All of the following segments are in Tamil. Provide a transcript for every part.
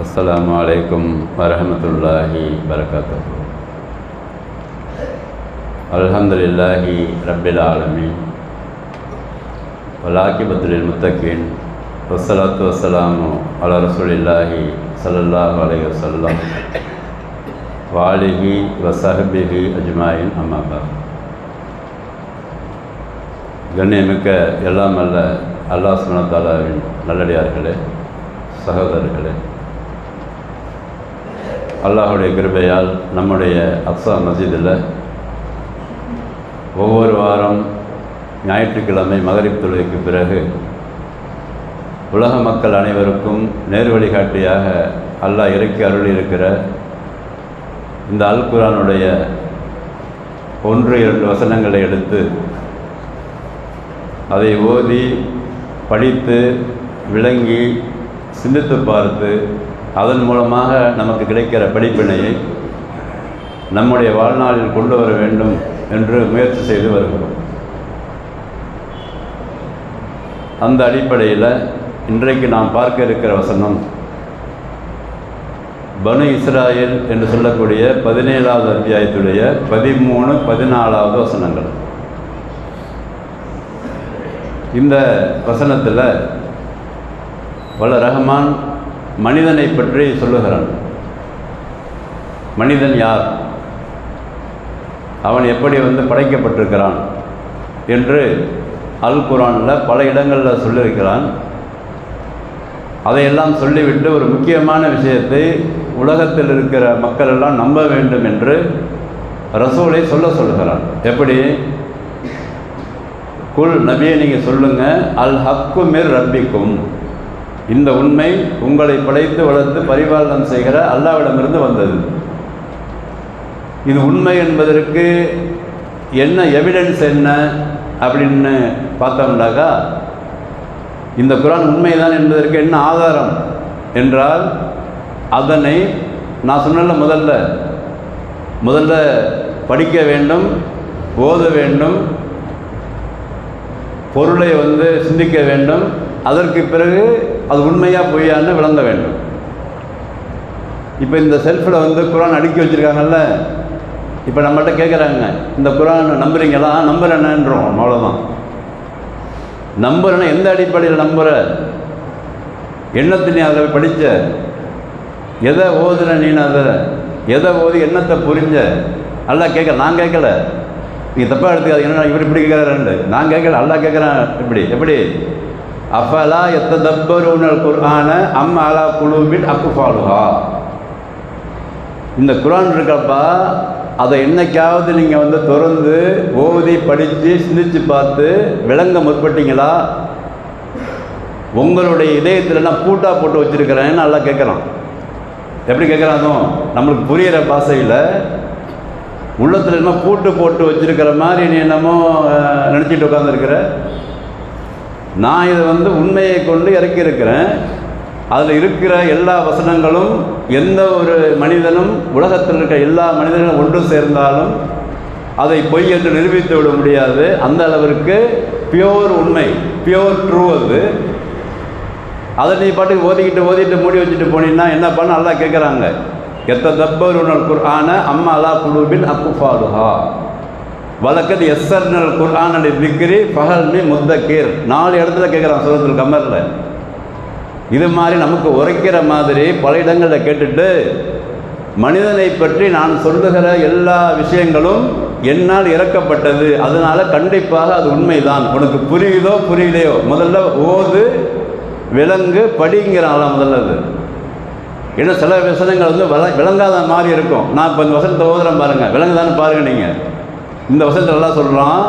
அஸ்லாம் வலைக்கம் வரமத்துல்லாஹி வரகாத்து அல்ஹம்துலில்லாஹி ரபில் ஆலமி வலாக்கிபத்துலில் முத்தகீன் வசலாத்து வசலாமு அல ரசூலில்லாஹி சல்லாஹ் அலைய வசல்லாம் வாலிஹி வசஹபிஹி அஜ்மாயின் அம்மாபா கண்ணியமிக்க எல்லாம் அல்ல அல்லாஹ் சுனத்தாலாவின் நல்லடியார்களே சகோதரர்களே. அல்லாஹுடைய கிருபையால் நம்முடைய அப்சா மஸ்ஜிதில் ஒவ்வொரு வாரம் ஞாயிற்றுக்கிழமை மகரிப் தொழுகைக்கு பிறகு உலக மக்கள் அனைவருக்கும் நேர் வழிகாட்டியாக அல்லாஹ் இறக்கி அருளியிருக்கிற இந்த அல் குரானுடைய ஒன்று இரண்டு வசனங்களை எடுத்து அதை ஓதி படித்து விளங்கி சிந்தித்து பார்த்து அதன் மூலமாக நமக்கு கிடைக்கிற படிப்பினையை நம்முடைய வாழ்நாளில் கொண்டு வர வேண்டும் என்று முயற்சி செய்து வருகிறோம். அந்த அடிப்படையில் இன்றைக்கு நாம் பார்க்க இருக்கிற வசனம் பனு இஸ்ராயல் என்று சொல்லக்கூடிய பதினேழாவது அத்தியாயத்துடைய பதிமூணு பதினாலாவது வசனங்கள். இந்த வசனத்தில் வல்ல ரஹ்மான் மனிதனை பற்றி சொல்லுகிறான். மனிதன் யார்? அவன் எப்படி வந்து படைக்கப்பட்டிருக்கிறான்? என்று அல் குரானில் பல இடங்களில் சொல்லியிருக்கிறான். அதையெல்லாம் சொல்லிவிட்டு ஒரு முக்கியமான விஷயத்தை உலகத்தில் இருக்கிற மக்கள் எல்லாம் நம்ப வேண்டும் என்று ரசூலை சொல்ல சொல்கிறான் எப்படி? குல் நபியை நீங்கள் சொல்லுங்கள் அல் ஹக்கு மிர் ரப்பிக்கும். இந்த உண்மை உங்களை படைத்து வளர்த்து பரிபாலனம் செய்கிற அல்லாவிடமிருந்து வந்தது. இது உண்மை என்பதற்கு என்ன எவிடன்ஸ் என்ன அப்படின்னு பார்த்தோம்னாக்கா இந்த குரான் உண்மைதான் என்பதற்கு என்ன ஆதாரம் என்றால் அதனை நான் சொன்னல முதல்ல முதல்ல படிக்க வேண்டும் ஓத வேண்டும் பொருளை வந்து சிந்திக்க வேண்டும் அதற்கு பிறகு அது உண்மையாக பொய்யான்னு விளங்க வேண்டும். இப்போ இந்த செல்ஃபில் வந்து குரான் அடுக்கி வச்சுருக்காங்கல்ல இப்போ நம்மகிட்ட கேட்குறாங்க இந்த குரான் நம்புறீங்களா? நம்புறேன்னன்றோம் அவ்வளோதான் நம்புறேன்னா எந்த அடிப்படையில் நம்புகிற எண்ணத்தை நீ அதில் படித்த எதை ஓதுன நீ அதை? எதை ஓதி எண்ணத்தை புரிஞ்ச? நல்லா கேட்கல நான் கேட்கல. நீ தப்பாக எடுத்துக்காது என்ன இவர் இப்படி கேட்குறாரு நான் கேட்கல நல்லா கேட்குறேன் இப்படி எப்படி? அஃபலா எத்த தப்பருணல் குர்ஆன அம் அலா குழுவின் அக்குஃபாலுஹா இந்த குரான் இருக்கப்பா அதை என்னைக்காவது நீங்கள் வந்து திறந்து ஓதி படித்து சிந்தித்து பார்த்து விளங்க முற்பட்டீங்களா? உங்களுடைய இதயத்தில் நான் பூட்டா போட்டு வச்சுருக்கிறேன்னு நல்லா கேட்குறான். எப்படி கேட்குறான் அதுவும்? நம்மளுக்கு புரிகிற பாஷையில். உள்ளத்தில் என்ன பூட்டு போட்டு வச்சுருக்கிற மாதிரி நீ என்னமோ நினச்சிட்டு உட்காந்துருக்கிற நான் இதை வந்து உண்மையை கொண்டு இறக்கியிருக்கிறேன். அதில் இருக்கிற எல்லா வசனங்களும் எந்த ஒரு மனிதனும் உலகத்தில் இருக்கிற எல்லா மனிதர்களும் ஒன்று சேர்ந்தாலும் அதை பொய் என்று நிரூபித்து விட முடியாது. அந்த அளவிற்கு பியோர் உண்மை பியோர் ட்ரூ அது. அதை நீ பாட்டுக்கு ஓதிக்கிட்டு ஓதிட்டு மூடி வச்சுட்டு போனீங்கன்னா என்ன பண்ண? நல்லா கேட்குறாங்க. எத்த தப்பர் உணர் குர் ஆன அம்மா அலா குழுவின் அக்குஃபாலுஹா. வழக்கது எஸ்ஸர்னல் குர்ஆன் அடி திக்ரி பகல்மி முத்தக்கீர். நாலு இடத்துல கேட்குறான் சுரத்தில் கமரில். இது மாதிரி நமக்கு உரைக்கிற மாதிரி பல இடங்களில் கேட்டுட்டு மனிதனை பற்றி நான் சொல்லுகிற எல்லா விஷயங்களும் என்னால் இறக்கப்பட்டது. அதனால் கண்டிப்பாக அது உண்மைதான். உனக்கு புரியுதோ புரியலையோ? முதல்ல ஓது விலங்கு படிங்கிறாங்களா முதல்ல அது. ஏன்னா சில வசனங்கள் வந்து விள விளங்காத மாதிரி இருக்கும். நான் இப்போ இந்த வசனத்தை ஓதுறேன் பாருங்கள் விலங்குதான்னு பாருங்கள் நீங்கள் இந்த வசனத்தில் நல்லா சொல்கிறான்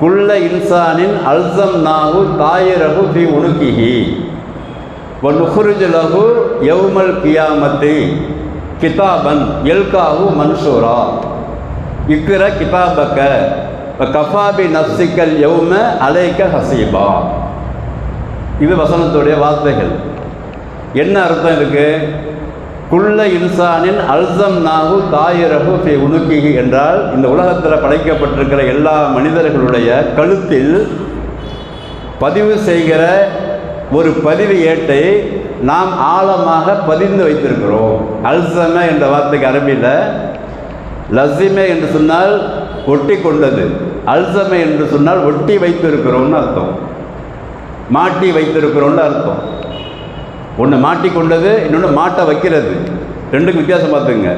குள்ள இன்சானின் அல்சம் நாகு தாயிரகு பி உணுக்கிஹி ஒன்னுகுருஜ் லகு எவ்மல் கியாமத்தி கிதாபன் எல்காஹு மன்சூரா இக்கிற கிதாபக்க கஃபாபி நப்சிக்கல் எவ்ம அலைக்க ஹசீபா. இது வசனத்துடைய வார்த்தைகள். என்ன அர்த்தம் இருக்குது குள்ள இன்சானின் அல்சம் நாகு தாயிரகு ஃபி என்றால் இந்த உலகத்தில் படைக்கப்பட்டிருக்கிற எல்லா மனிதர்களுடைய கழுத்தில் பதிவு செய்கிற ஒரு பதிவு ஏட்டை நாம் ஆழமாக பதிந்து வைத்திருக்கிறோம். அல்சம என்ற வார்த்தைக்கு அரபியில் லசிமே என்று சொன்னால் ஒட்டி கொண்டது. அல்சமை என்று சொன்னால் ஒட்டி வைத்திருக்கிறோம்னு அர்த்தம். மாட்டி வைத்திருக்கிறோம்னு அர்த்தம். ஒன்று மாட்டிக்கொண்டது இன்னொன்று மாட்டை வைக்கிறது. ரெண்டுக்கும் வித்தியாசம் பார்த்துங்க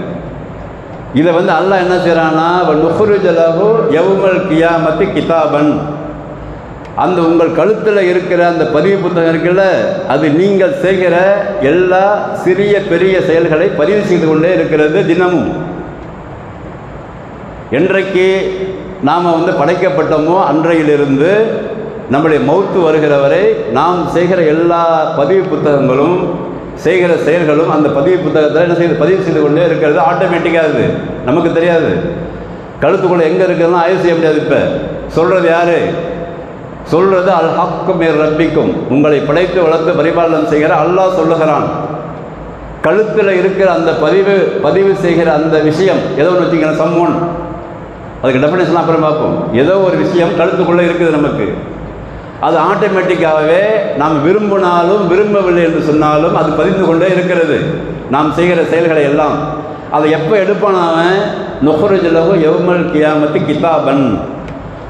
இதை வந்து அல்லாஹ் என்ன செய்கிறான்னா நுஃபுருஜலகு எவுமல் கியாமத்து கிதாபன். அந்த உங்கள் கழுத்தில் இருக்கிற அந்த பதிவு புத்தகம் இருக்குல்ல அது நீங்கள் செய்கிற எல்லா சிறிய பெரிய செயல்களை பதிவு செய்து கொண்டே இருக்கிறது தினமும். என்றைக்கு நாம் வந்து படைக்கப்பட்டோமோ அன்றையிலிருந்து நம்முடைய மௌத்து வருகிற வரை நாம் செய்கிற எல்லா பதிவு புத்தகங்களும் செய்கிற செயல்களும் அந்த பதிவு புத்தகத்தில் என்ன செய்து பதிவு செய்து கொண்டே இருக்கிறது. ஆட்டோமேட்டிக்காக அது. நமக்கு தெரியாது. கழுத்துக்குள்ளே எங்கே இருக்கிறதுலாம் ஆய்வு செய்ய முடியாது இப்போ. சொல்கிறது யார்? சொல்கிறது அல் ஹக்கு ரப்பிக்கும். உங்களை படைத்து வளர்த்து பரிபாலனம் செய்கிற அல்லாஹ் சொல்லுகிறான். கழுத்தில் இருக்கிற அந்த பதிவு பதிவு செய்கிற அந்த விஷயம் ஏதோ ஒன்று வச்சுக்கணும் சம்மோன். அதுக்கு டெஃபினேஷன் அப்புறம் பார்ப்போம். ஏதோ ஒரு விஷயம் கழுத்துக்குள்ளே இருக்குது நமக்கு. அது ஆட்டோமேட்டிக்காகவே நாம் விரும்பினாலும் விரும்பவில்லை என்று சொன்னாலும் அது பதிந்து கொண்டே இருக்கிறது. நாம் செய்கிற செயல்களை எல்லாம். அதை எப்போ எடுப்பான் அவன்? நொஹருஜலகு எவ்மல் கியாமத்து கிதாபன்.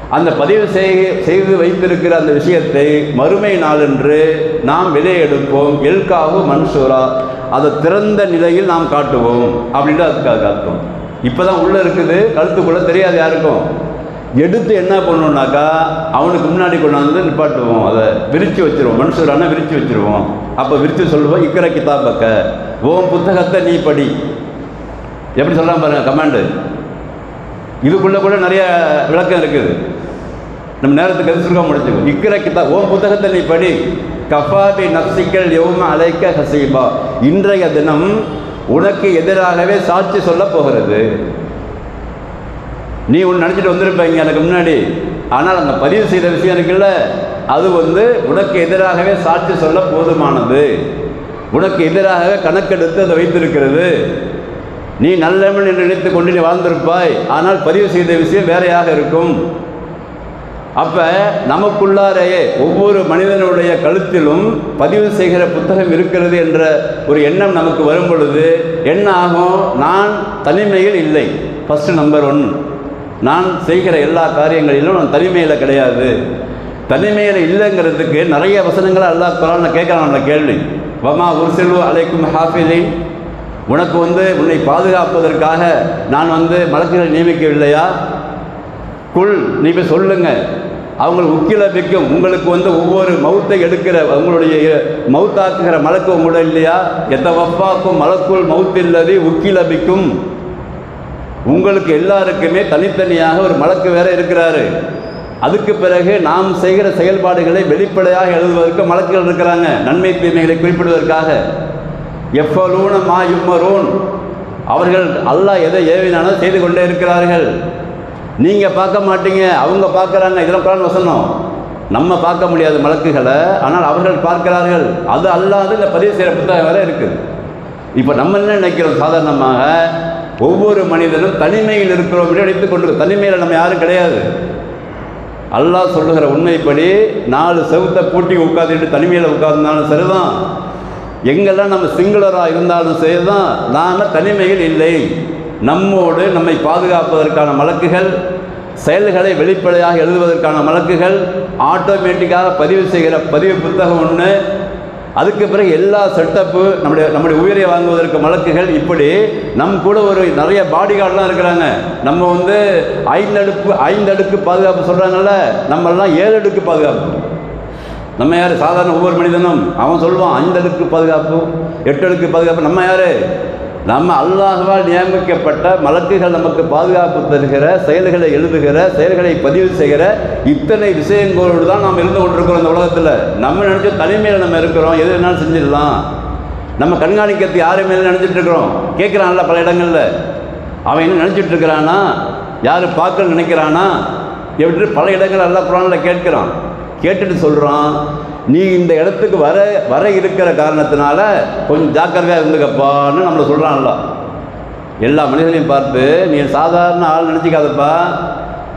அந்த பதிவு செய் செய்து வைத்திருக்கிற அந்த விஷயத்தை மறுமை நாளென்று நாம் விலை எடுப்போம். எல்காவு மன்சூரா. அதை திறந்த நிலையில் நாம் காட்டுவோம். அப்படின்ட்டு அதுக்காக அர்த்தம் இப்போ தான் உள்ளே இருக்குது. கழுத்துக்குள்ளே தெரியாது யாருக்கும். எடுத்து என்ன பண்ணணுன்னாக்கா அவனுக்கு முன்னாடி கொண்டாந்து நிப்பாட்டுவோம். அதை விரித்து வச்சிருவோம். மனுஷரான விரித்து வச்சுருவோம். அப்போ விரித்து சொல்லுவோம் இக்கிற கிதாபக்க ஓம் புத்தகத்தை நீ படி. எப்படி சொல்லலாம் பாருங்கள் கமாண்டு. இதுக்குள்ளே கூட நிறைய விளக்கம் இருக்குது. நம்ம நேரத்துக்கு எது சுருக்கம் முடிச்சுக்கோ இக்கிற கிதா ஓம் புத்தகத்தை நீ படி. கஃபாபி நப்சிக்கல் எவ்வளோ அழைக்க ஹசீபா. இன்றைய தினம் உனக்கு எதிராகவே சாட்சி சொல்ல போகிறது. நீ ஒன்று நினச்சிட்டு வந்திருப்பீங்க எனக்கு முன்னாடி. ஆனால் அந்த பதிவு செய்த விஷயம் இருக்குல்ல அது வந்து உனக்கு எதிராகவே சாட்சி சொல்ல போதுமானது. உனக்கு எதிராகவே கணக்கெடுத்து அதை வைத்திருக்கிறது. நீ நல்லவன் என்று நினைத்து கொண்டு நீ வாழ்ந்திருப்பாய். ஆனால் பதிவு செய்த விஷயம் வேறையாக இருக்கும். அப்போ நமக்குள்ளாரையே ஒவ்வொரு மனிதனுடைய கழுத்திலும் பதிவு செய்கிற புத்தகம் இருக்கிறது என்ற ஒரு எண்ணம் நமக்கு வரும் பொழுது என்ன ஆகும்? நான் தனிமையில் இல்லை. ஃபஸ்ட்டு நம்பர் ஒன் நான் செய்கிற எல்லா காரியங்களிலும் நான் தனிமையில் கிடையாது. தனிமையில் இல்லைங்கிறதுக்கு நிறைய வசனங்களை அல்லா குரான கேட்குறான் நம்மளை கேள்வி. வமா உருசிலு அலைக்கும் ஹாஃபிலி. உனக்கு வந்து உன்னை பாதுகாப்பதற்காக நான் வந்து மலக்குகளை நியமிக்கவில்லையா? குள் நீ போய் சொல்லுங்கள் அவங்களுக்கு உக்கில வைக்கும் உங்களுக்கு வந்து ஒவ்வொரு மௌத்தை எடுக்கிற உங்களுடைய மௌத்தாக்குகிற மலக்கு உங்களோட இல்லையா? எத்த வப்பாக்கும் மலக்குள் மௌத்தில்லது உக்கில வைக்கும் உங்களுக்கு எல்லாருக்குமே தனித்தனியாக ஒரு மலக்கு வேற இருக்கிறாரு. அதுக்கு பிறகு நாம் செய்கிற செயல்பாடுகளை வெளிப்படையாக எழுதுவதற்கு மலக்குகள் இருக்கிறாங்க. நன்மை தீமைகளை குறிப்பிடுவதற்காக. எஃபலூன மா யும்மரூன். அவர்கள் அல்லாஹ் எதை ஏவினானோ செய்து கொண்டே இருக்கிறார்கள். நீங்கள் பார்க்க மாட்டீங்க. அவங்க பார்க்குறாங்க. இதெல்லாம் குரான் வசனம். நம்ம பார்க்க முடியாது மலக்குகளை. ஆனால் அவர்கள் பார்க்கிறார்கள். அது அல்லாது இந்த பதிவு செய்கிற புத்தகம் வேற இருக்குது. இப்போ நம்ம என்ன நினைக்கிறோம்? சாதாரணமாக ஒவ்வொரு மனிதனும் தனிமையில் இருக்கிறோம் என்று கொண்டு தனிமையில் நம்ம யாரும் கிடையாது. அல்லாஹ் சொல்லுகிற உண்மைப்படி நாலு செவத்தை பூட்டி உட்காந்துட்டு தனிமையில் உட்கார்ந்தாலும் சரிதான். எங்கெல்லாம் நம்ம சிங்குலராக இருந்தாலும் சரிதான். நாம் தனிமையில் இல்லை. நம்மோடு நம்மை பாதுகாப்பதற்கான வழக்குகள் செயல்களை வெளிப்படையாக எழுதுவதற்கான வழக்குகள் ஆட்டோமேட்டிக்காக பதிவு செய்கிற பதிவு புத்தகம் ஒன்று அதுக்கு பிறகு எல்லா செட்டப்பு நம்முடைய நம்முடைய உயிரை வாங்குவதற்கு மலக்குகள் இப்படி நம் கூட ஒரு நிறைய பாடி கார்டெலாம் இருக்கிறாங்க. நம்ம வந்து ஐந்து அடுப்பு ஐந்து அடுக்கு பாதுகாப்பு சொல்கிறாங்கல்ல நம்மெல்லாம் ஏழு அடுக்கு பாதுகாப்பு. நம்ம யார்? சாதாரண ஒவ்வொரு மனிதனும். அவன் சொல்லுவான் ஐந்து அடுக்கு பாதுகாப்பு எட்டு அடுக்கு பாதுகாப்பு. நம்ம யார்? நம்ம அல்லாஹால் நியமிக்கப்பட்ட மலக்குகள் நமக்கு பாதுகாப்பு தருகிற செயல்களை எழுதுகிற செயல்களை பதிவு செய்கிற இத்தனை விஷயங்களோடு தான் நாம் இருந்து கொண்டிருக்கிறோம் இந்த உலகத்தில். நம்ம நினச்ச தனிமையில் நம்ம இருக்கிறோம். எது வேணாலும் செஞ்சிடலாம். நம்ம கண்காணிக்கிறது யாருமே நினச்சிட்டு இருக்கிறோம். கேட்குறான்ல பல இடங்களில். அவன் என்ன நினச்சிட்டு இருக்கிறானா யார் பார்க்க நினைக்கிறானா எப்படி பல இடங்கள் எல்லாம் குரானில் கேட்கிறான். கேட்டுட்டு சொல்கிறான் நீ இந்த இடத்துக்கு வர வர இருக்கிற காரணத்தினால கொஞ்சம் ஜாக்கிரதையாக இருந்துக்கப்பான்னு நம்மளை சொல்கிறான்ல எல்லா மனிதனையும் பார்த்து நீ சாதாரண ஆள் நினச்சிக்காதப்பா.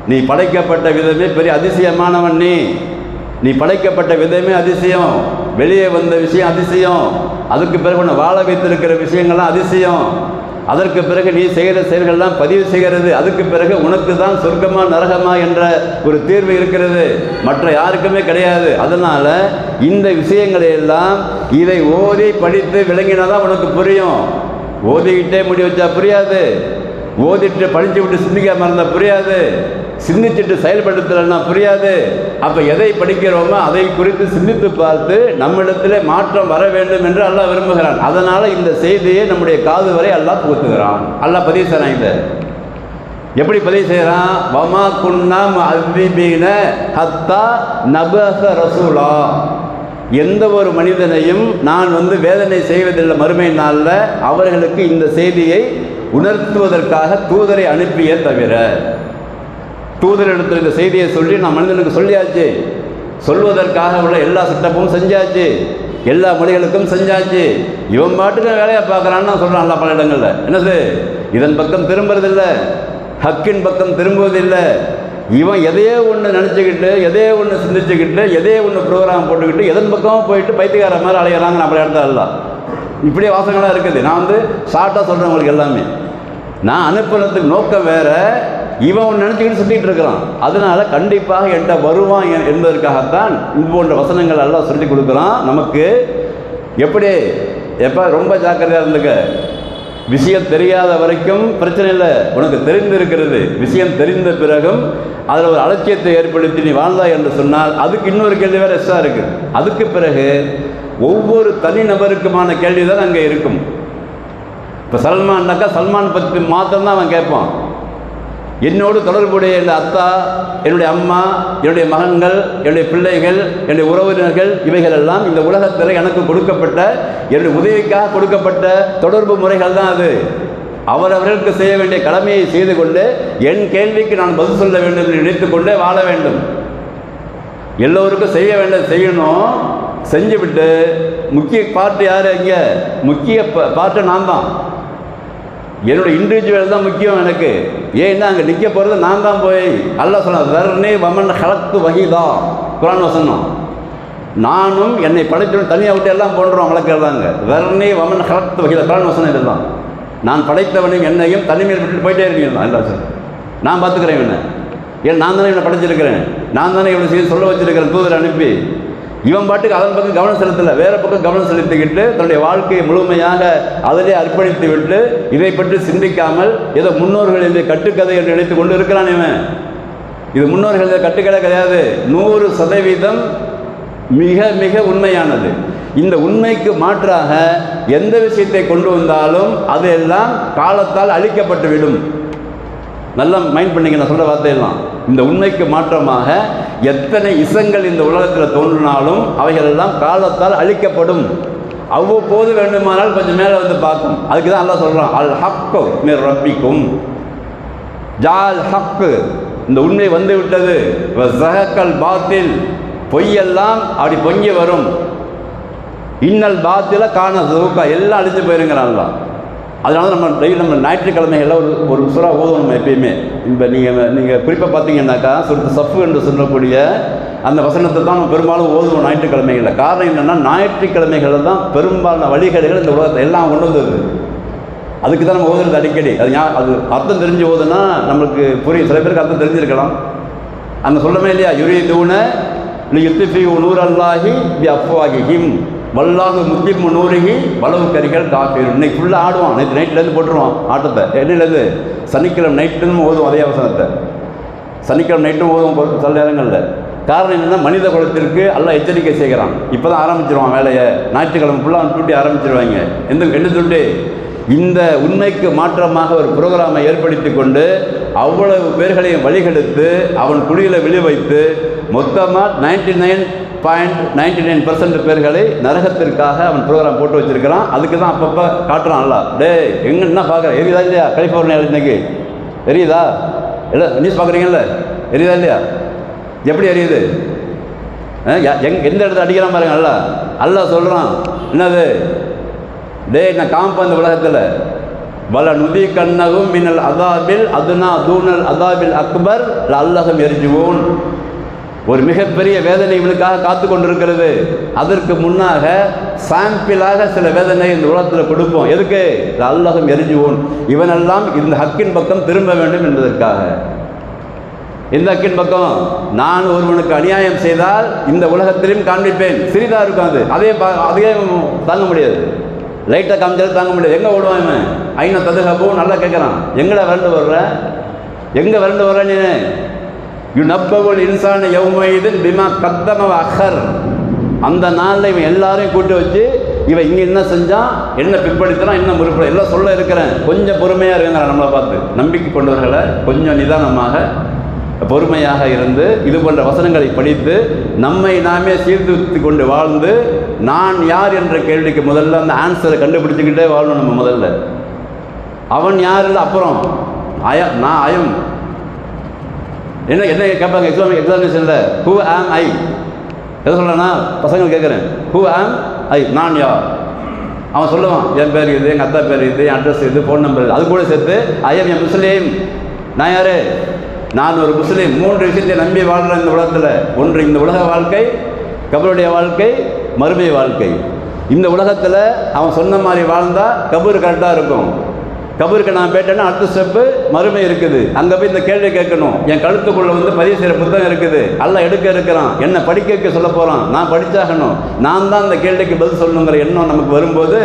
நீ படைக்கப்பட்ட விதமே பெரிய அதிசயமானவன் நீ. நீ படைக்கப்பட்ட விதமே அதிசயம். வெளியே வந்த விஷயம் அதிசயம். அதுக்கு பிறகு உன்னை வாழ வைத்திருக்கிற விஷயங்கள்லாம் அதிசயம். அதற்கு பிறகு நீ செய்கிற செயல்கள்லாம் பதிவு செய்கிறது அதுக்கு பிறகு உனக்கு தான் சொர்க்கமா நரகமா என்ற ஒரு தீர்வு இருக்கிறது. மற்ற யாருக்குமே கிடையாது. அதனால் இந்த விஷயங்களை எல்லாம் இதை ஓதி படித்து விளங்கினாதான் உனக்கு புரியும். ஓதிக்கிட்டே முடி வச்சா புரியாது. ஓதிட்டு படிச்சு விட்டு சிந்திக்காமல் இருந்தால் புரியாது. சிந்திச்சுட்டு செயல்படுத்தலைன்னா புரியாது. அப்போ எதை படிக்கிறோமோ அதை குறித்து சிந்தித்து பார்த்து நம்மிடத்தில் மாற்றம் வர வேண்டும் என்று அல்லாஹ் விரும்புகிறான். அதனால் இந்த செய்தியை நம்முடைய காது வரை அல்லாஹ் புகுத்துகிறான். அல்லாஹ் பதிவு செய்கிறான் இதை எப்படி பதிவு செய்கிறான்? வமா குன்னாம் அல்விபீன ஹத்தா நபஹ ரசூலா. எந்த ஒரு மனிதனையும் நான் வந்து வேதனை செய்வதில்லை மறுமை நாளில் அவர்களுக்கு இந்த செய்தியை உணர்த்துவதற்காக தூதரை அனுப்பிய தவிர. தூதர் இடத்துல இந்த செய்தியை சொல்லி நான் மனிதனுக்கு சொல்லியாச்சு. சொல்வதற்காக உள்ள எல்லா செட்டப்பும் செஞ்சாச்சு. எல்லா மொழிகளுக்கும் செஞ்சாச்சு. இவன் பாட்டுக்கு வேலையை பார்க்குறான்னு நான் சொல்கிறான்ல பல இடங்களில். என்னது இதன் பக்கம் திரும்புறதில்லை. ஹக்கின் பக்கம் திரும்புவதில்லை. இவன் எதையோ ஒன்று நினச்சிக்கிட்டு எதையோ ஒன்று சிந்திச்சுக்கிட்டு எதையோ ஒன்று ப்ரோக்ராம் போட்டுக்கிட்டு எதன் பக்கமும் போயிட்டு பைத்தியக்கார மாதிரி அலையிறாங்க நம்ம இடத்துல எல்லாம். இப்படியே வாசங்களாக இருக்குது. நான் வந்து ஷார்ட்டாக சொல்கிறேன் உங்களுக்கு எல்லாமே. நான் அனுப்புறதுக்கு நோக்கம் வேற. இவன் அவன் நினச்சிக்கிட்டு சுற்றிட்டு இருக்கிறான் அதனால கண்டிப்பாக என்கிட்ட வருவான் என்பதற்காகத்தான் இது போன்ற வசனங்கள் எல்லாம் சொல்லி கொடுக்குறான். நமக்கு எப்படி? எப்போ? ரொம்ப ஜாக்கிரதையாக இருந்துக்க. விஷயம் தெரியாத வரைக்கும் பிரச்சனை இல்லை. உனக்கு தெரிந்திருக்கிறது. விஷயம் தெரிந்த பிறகும் அதில் ஒரு அலட்சியத்தை ஏற்படுத்தி நீ வாழ்ந்தாய் என்று சொன்னால் அதுக்கு இன்னொரு கேள்வி வேறு எக்ஸ்ட்ரா இருக்குது அதுக்கு பிறகு ஒவ்வொரு தனிநபருக்குமான கேள்வி தான் அங்கே இருக்கும். இப்போ சல்மான்னாக்கா சல்மான் பற்றி மாத்திரம்தான் அவன் கேட்பான். என்னோடு தொடர்புடைய என் அத்தா என்னுடைய அம்மா என்னுடைய மகன்கள் என்னுடைய பிள்ளைகள் என்னுடைய உறவினர்கள் இவைகள் எல்லாம் இந்த உலகத்தில் எனக்கு கொடுக்கப்பட்ட என்னுடைய உதவிக்காக கொடுக்கப்பட்ட தொடர்பு முறைகள் தான் அது. அவரவர்களுக்கு செய்ய வேண்டிய கடமையை செய்து கொண்டு என் கேள்விக்கு நான் பதில் சொல்ல வேண்டும் என்று நினைத்துக்கொண்டே வாழ வேண்டும். எல்லோருக்கும் செய்ய வேண்டியது செய்யணும். செஞ்சுவிட்டு முக்கிய பாட்டு யார் இங்கே? முக்கிய பாட்டு நான் தான் என்னோட இண்டிவிஜுவல் தான் முக்கியம் எனக்கு. ஏன்னா அங்கே நிற்க போகிறது நான் தான் போய் அல்ல சொன்ன வர்ணே வமன் ஹலத்து வகிதா. குரான் வசனம். நானும் என்னை படைத்தவன் தனியாக விட்டு எல்லாம் போன்றோம் வளர்க்குறதாங்க. வர்ணே வமன் ஹலத்து வகிதா. குரான் வசனம் இதுதான். நான் படைத்தவனையும் என்னையும் தனிமையில் விட்டுட்டு போயிட்டே இருக்கீங்க தான் அல்லா சார் நான் பார்த்துக்கிறேன் இவனை. ஏன் நான் தானே இவனை படைச்சிருக்கிறேன். நான் தானே இவனை செய்ய சொல்ல வச்சிருக்கிறேன் தூதர் அனுப்பி. இவன் பாட்டுக்கு அதன் பக்கம் கவனம் செலுத்தலை வேற பக்கம் கவனம் செலுத்திக்கிட்டு தன்னுடைய வாழ்க்கையை முழுமையாக அதிலே அர்ப்பணித்து விட்டு இதை பற்றி சிந்திக்காமல் ஏதோ முன்னோர்களின் கட்டுக்கதை என்று நினைத்து கொண்டு இருக்கிறான் இவன். இது முன்னோர்கள் கட்டுக்கதை கிடையாது. நூறு சதவீதம் மிக மிக உண்மையானது. இந்த உண்மைக்கு மாற்றாக எந்த விஷயத்தை கொண்டு வந்தாலும் அதெல்லாம் காலத்தால் அழிக்கப்பட்டு விடும் நல்லா மைண்ட் பண்ணிங்க நான் சொல்கிற வார்த்தையெல்லாம். இந்த உண்மைக்கு மாற்றமாக எத்தனை இசங்கள் இந்த உலகத்தில் தோன்றினாலும் அவைகள் எல்லாம் காலத்தால் அழிக்கப்படும். அவ்வப்போது வேண்டுமானால் கொஞ்சம் மேலே வந்து பார்க்கும். அதுக்கு தான் நல்லா சொல்கிறான் அல் ஹக்கு மீர் ரப்பிக்கும். ஜால் ஹக்கு இந்த உண்மை வந்து விட்டது. ஜஹக்கல் பாத்தில் பொய்யெல்லாம் அப்படி பொங்கி வரும். இன்னல் பாத்தில காண சவுக்கா எல்லாம் அழிஞ்சு போயிருங்கிறான்லாம் அதனால நம்ம டெய்லி நம்ம ஞாயிற்றுக்கிழமைகளில் ஒரு ஒரு சுறா ஓதுவோம் நம்ம எப்பயுமே. இப்போ நீங்கள் நீங்கள் குறிப்பாக பார்த்தீங்கன்னாக்கா சுருத்த சஃப்பு என்று சொல்லக்கூடிய அந்த வசனத்தை தான் நம்ம பெரும்பாலும் ஓதுவோம் ஞாயிற்றுக்கிழமைகளில். காரணம் என்னென்னா ஞாயிற்றுக்கிழமைகளில் தான் பெரும்பாலான வழிகேடுகள் இந்த உலகத்தை எல்லாம் கொண்டு வந்தது. அதுக்கு தான் நம்ம ஓதுறது அடிக்கடி. அது ஞா அது அர்த்தம் தெரிஞ்சு ஓதுனா நம்மளுக்கு புரியும். சில பேருக்கு அர்த்தம் தெரிஞ்சிருக்கலாம். அந்த சொல்லமே இல்லையா? யுரீதூன யுத்திஃபி நூர் அல்லாஹி ஆகி அஃப்வாஹிஹிம். வல்லாக முத்திம் நூறுகி வளவு கறிகள் காப்பீர் இன்னைக்கு ஃபுல்லாக ஆடுவான். நேற்று நைட்லேருந்து போட்டுருவான். ஆட்டத்தை. என்னிலேருந்து சனிக்கிழமை நைட்டுன்னு ஓதும் அதே அவசரத்தை. சனிக்கிழமை நைட்டும் ஓதும் சில நேரங்களில். காரணம் என்னென்னா மனித குலத்திற்கு எல்லாம் எச்சரிக்கை செய்கிறான். இப்போ தான் ஆரம்பிச்சிருவான் வேலையை. ஞாயிற்றுக்கிழமை ஃபுல்லாக டூட்டி ஆரம்பிச்சிருவாங்க. எந்த என்ன சொல்லிட்டு இந்த உண்மைக்கு மாற்றமாக ஒரு புரோகிராமை ஏற்படுத்தி கொண்டு அவ்வளவு பேர்களையும் வழிகெடுத்து அவன் குழியில் விழி வைத்து மொத்தமாக ninety nine point ninety nine percent பேர்களை நரகத்திற்காக அவன் ப்ரோக்ராம் போட்டு வச்சிருக்கிறான். அதுக்கு தான் அப்பப்போ காட்டுறான் அல்ல டே எங்க என்ன பார்க்குற எரியுதா இல்லையா? கலிஃபோர்னியா இன்னைக்கு. எரியுதா? இல்லை நியூஸ் பார்க்குறீங்கல்ல எரியுதா இல்லையா? எப்படி எரியுது? எங் எந்த இடத்துல அடிக்கிறான் பாருங்க அல்ல. அல்ல சொல்கிறான் என்னது? டேய் நான் காமிப்பேன் அந்த உலகத்தில். வல நுதி கண்ணகும் மின்னல் அதாபில் அதுனா தூணல் அதாபில் அக்பர் அல்லகம் எரிஜுவோன் ஒரு மிகப்பெரிய வேதனை இவனுக்காக காத்து கொண்டிருக்கிறது அதற்கு முன்னாக சாம்பிளாக சில வேதனை இந்த உலகத்தில் கொடுப்போம். எதுக்கு? அல்லகம் எரிஞ்சுவோம். இவனெல்லாம் இந்த ஹக்கின் பக்கம் திரும்ப வேண்டும் என்பதற்காக. இந்த ஹக்கின் பக்கம் நான் ஒருவனுக்கு அநியாயம் செய்தால் இந்த உலகத்திலும் காண்பிப்பேன். சிறிதாக இருக்கும் அது. அதே பா- அதே தாங்க முடியாது. லைட்டாக காமிச்சாலும் தாங்க முடியாது. எங்கே ஓடுவான் இவன்? ஐநா ததுகப்பவும் நல்லா கேட்குறான். எங்கடா விரண்டு வர்ற? எங்கே விரண்டு வர்ற நீ யுனப்பவுல் இன்சான யௌமைதின் பிமா கத்தம அஹர். அந்த நாளில் இவன் எல்லாரையும் கூட்டி வச்சு இவன் இங்கே என்ன செஞ்சான் என்ன பிற்படுத்தினான் என்ன முறுப்பட எல்லாம் சொல்ல இருக்கிறேன். கொஞ்சம் பொறுமையாக இருக்கிறான் நம்மளை பார்த்து. நம்பிக்கை கொண்டவர்களை கொஞ்சம் நிதானமாக பொறுமையாக இருந்து இது போன்ற வசனங்களை படித்து நம்மை நாமே சீர்திருத்தி கொண்டு வாழ்ந்து நான் யார் என்ற கேள்விக்கு முதல்ல அந்த ஆன்சரை கண்டுபிடிச்சிக்கிட்டே வாழணும் நம்ம முதல்ல. அவன் யார் இல்லை அப்புறம் அய நான் அயம் என்ன என்ன கேட்பாங்க? எக்ஸாம் எக்ஸாமினேஷனில் ஹூ ஆம் ஐ எதை சொல்கிறேன்னா பசங்க கேட்குறேன். ஹூ ஆம் ஐ நான் யார்? அவன் சொல்லுவான் என் பேர் இது எங்கள் அத்தா பேர் இது என் அட்ரஸ் இது ஃபோன் நம்பர் இது. அது கூட சேர்த்து ஐஎம் என் முஸ்லீம் நான் யார்? நான் ஒரு முஸ்லீம் மூன்று விஷயத்தை நம்பி வாழ்கிறேன் இந்த உலகத்தில். ஒன்று இந்த உலக வாழ்க்கை கபருடைய வாழ்க்கை மறுமை வாழ்க்கை. இந்த உலகத்தில் அவன் சொன்ன மாதிரி வாழ்ந்தால் கபூர் கரெக்டாக இருக்கும். கபருக்கு நான் போயிட்டேன்னா அடுத்த ஸ்டெப்பு மறுமை இருக்குது. அங்கே போய் இந்த கேள்வி கேட்கணும். என் கழுத்துக்குள்ளே வந்து பதிவு செய்கிற புத்தகம் இருக்குது. அல்ல எடுக்க இருக்கிறான். என்ன படிக்க வைக்க சொல்ல போகிறான் நான் படித்தாகணும் நான் தான் அந்த கேள்விக்கு பதில் சொல்லணுங்கிற எண்ணம் நமக்கு வரும்போது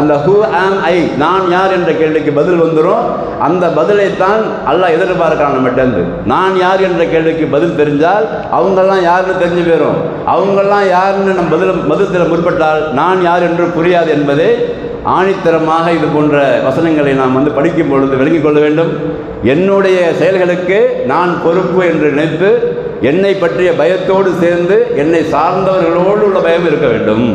அந்த ஹூ ஆம் ஐ நான் யார் என்ற கேள்விக்கு பதில் வந்துடும் அந்த பதிலைத்தான் அல்லாஹ் எதிர்பார்க்கிறான் நம்மகிட்டேருந்து நான் யார் என்ற கேள்விக்கு பதில் தெரிஞ்சால் அவங்கெல்லாம் யாருன்னு தெரிஞ்சு போயிடும் அவங்கெல்லாம் யாருன்னு நம்ம பதில் பதில் முற்பட்டால் நான் யார் என்று புரியாது என்பதே ஆணித்தரமாக இது போன்ற வசனங்களை நாம் வந்து படிக்கும் பொழுது விளங்கிக் கொள்ள வேண்டும். என்னுடைய செயல்களுக்கு நான் பொறுப்பு என்று நினைத்து என்னை பற்றிய பயத்தோடு சேர்ந்து என்னை சார்ந்தவர்களோடு உள்ள பயம் இருக்க வேண்டும்.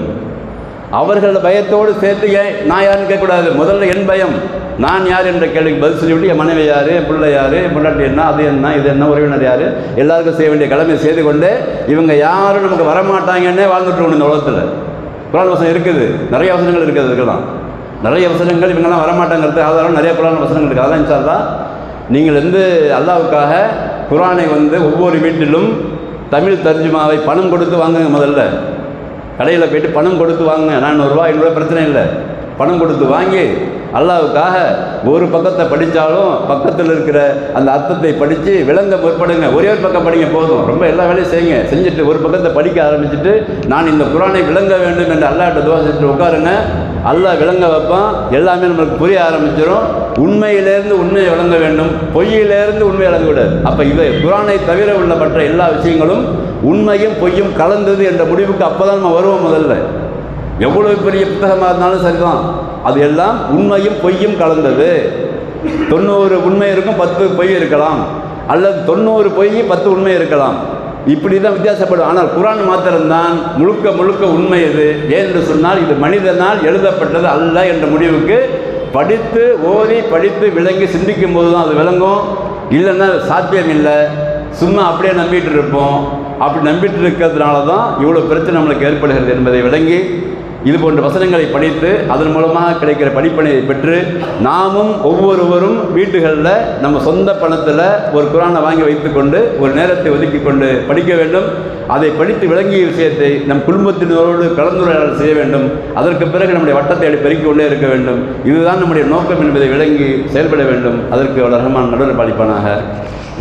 அவர்கள் பயத்தோடு சேர்த்து ஏன் நான் யாருன்னு கேட்கக்கூடாது. முதல்ல என் பயம். நான் யார் என்ற கேள்விக்கு பதில் சொல்லிவிட்டு என் மனைவி யார் என் பிள்ளை யார் என் பொண்டாட்டி என்ன அது என்ன இது என்ன உறவினர் யார் எல்லாருக்கும் செய்ய வேண்டிய கடமை செய்து கொண்டு இவங்க யாரும் நமக்கு வரமாட்டாங்கன்னே வாழ்ந்துட்டு இந்த உலகத்தில். குரான் வசனம் இருக்குது. நிறைய வசனங்கள் இருக்குது அதுக்கெல்லாம். நிறைய வசனங்கள் இவங்கெல்லாம் வரமாட்டாங்கிறது ஆதாரம் நிறைய குரான் வசனங்கள் இருக்குது. அதெல்லாம் இன்ஷா நீங்கள் வந்து அல்லாவுக்காக குரானை வந்து ஒவ்வொரு வீட்டிலும் தமிழ் தர்ஜுமாவை பணம் கொடுத்து வாங்குங்க முதல்ல. கடையில் போயிட்டு பணம் கொடுத்து வாங்க நானூறுரூவா ஐநூறுரூவா பிரச்சனை இல்லை. பணம் கொடுத்து வாங்கி அல்லாவுக்காக ஒரு பக்கத்தை படித்தாலும் பக்கத்தில் இருக்கிற அந்த அர்த்தத்தை படித்து விளங்க முற்படுங்க. ஒரே ஒரு பக்கம் படிங்க போதும். ரொம்ப எல்லா வேலையும் செய்யுங்க. செஞ்சுட்டு ஒரு பக்கத்தை படிக்க ஆரம்பிச்சுட்டு நான் இந்த குரானை விளங்க வேண்டும் என்று அல்லாட்ட துவா செஞ்சுட்டு உட்காருங்க. அல்லா விளங்க வைப்பான். எல்லாமே நம்மளுக்கு புரிய ஆரம்பிச்சிடும் உண்மையிலேருந்து உண்மையை விளங்க வேண்டும். பொய்யிலேருந்து உண்மை விளங்கக்கூடாது அப்போ இவை குரானை தவிர உள்ள மற்ற எல்லா விஷயங்களும் உண்மையும் பொய்யும் கலந்தது என்ற முடிவுக்கு அப்போ தான் நம்ம வருவோம் முதல்ல. எவ்வளோ பெரிய புத்தகமாக இருந்தாலும் சரிதான். அது எல்லாம் உண்மையும் பொய்யும் கலந்தது. தொண்ணூறு உண்மை இருக்கும் பத்து பொய் இருக்கலாம். அல்லது தொண்ணூறு பொய் பத்து உண்மை இருக்கலாம். இப்படி தான் வித்தியாசப்படும். ஆனால் குரான் மாத்திரம்தான் முழுக்க முழுக்க உண்மை இது. ஏன் என்று சொன்னால் இது மனிதனால் எழுதப்பட்டது அல்ல என்ற முடிவுக்கு படித்து ஓதி படித்து விளங்கி சிந்திக்கும் போது தான் அது விளங்கும். இல்லைன்னா சாத்தியம் இல்லை சும்மா அப்படியே நம்பிட்டு இருப்போம். அப்படி நம்பிட்டு இருக்கிறதுனால தான் இவ்வளோ பிரச்சனை நம்மளுக்கு ஏற்படுகிறது என்பதை விளங்கி இது போன்ற வசனங்களை படித்து அதன் மூலமாக கிடைக்கிற படிப்பனையை பெற்று நாமும் ஒவ்வொருவரும் வீட்டுகளில் நம்ம சொந்த பணத்தில் ஒரு குரானை வாங்கி வைத்துக்கொண்டு ஒரு நேரத்தை ஒதுக்கி கொண்டு படிக்க வேண்டும். அதை படித்து விளங்கிய விஷயத்தை நம் குடும்பத்தினரோடு கலந்துரையாடல் செய்ய வேண்டும். அதற்கு பிறகு நம்முடைய வட்டத்தை அடி பெருக்கிக் கொண்டே இருக்க வேண்டும். இதுதான் நம்முடைய நோக்கம் என்பதை விளங்கி செயல்பட வேண்டும். அதற்கு ரஹ்மான் நடுவர் பாலிப்பானாக.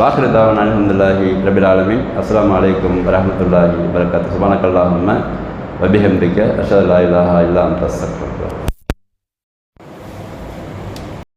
வாஹிர் தாவன் அலமதுல்லாஹி ரபில் ஆலமின். அஸ்ஸலாமு அலைக்கும் வரஹ்மத்துல்லாஹி வரகாத்து சுபானக்கல்லாஹம்ம وبحمدك أشهد أن لا إله إلا أنت أستغفرك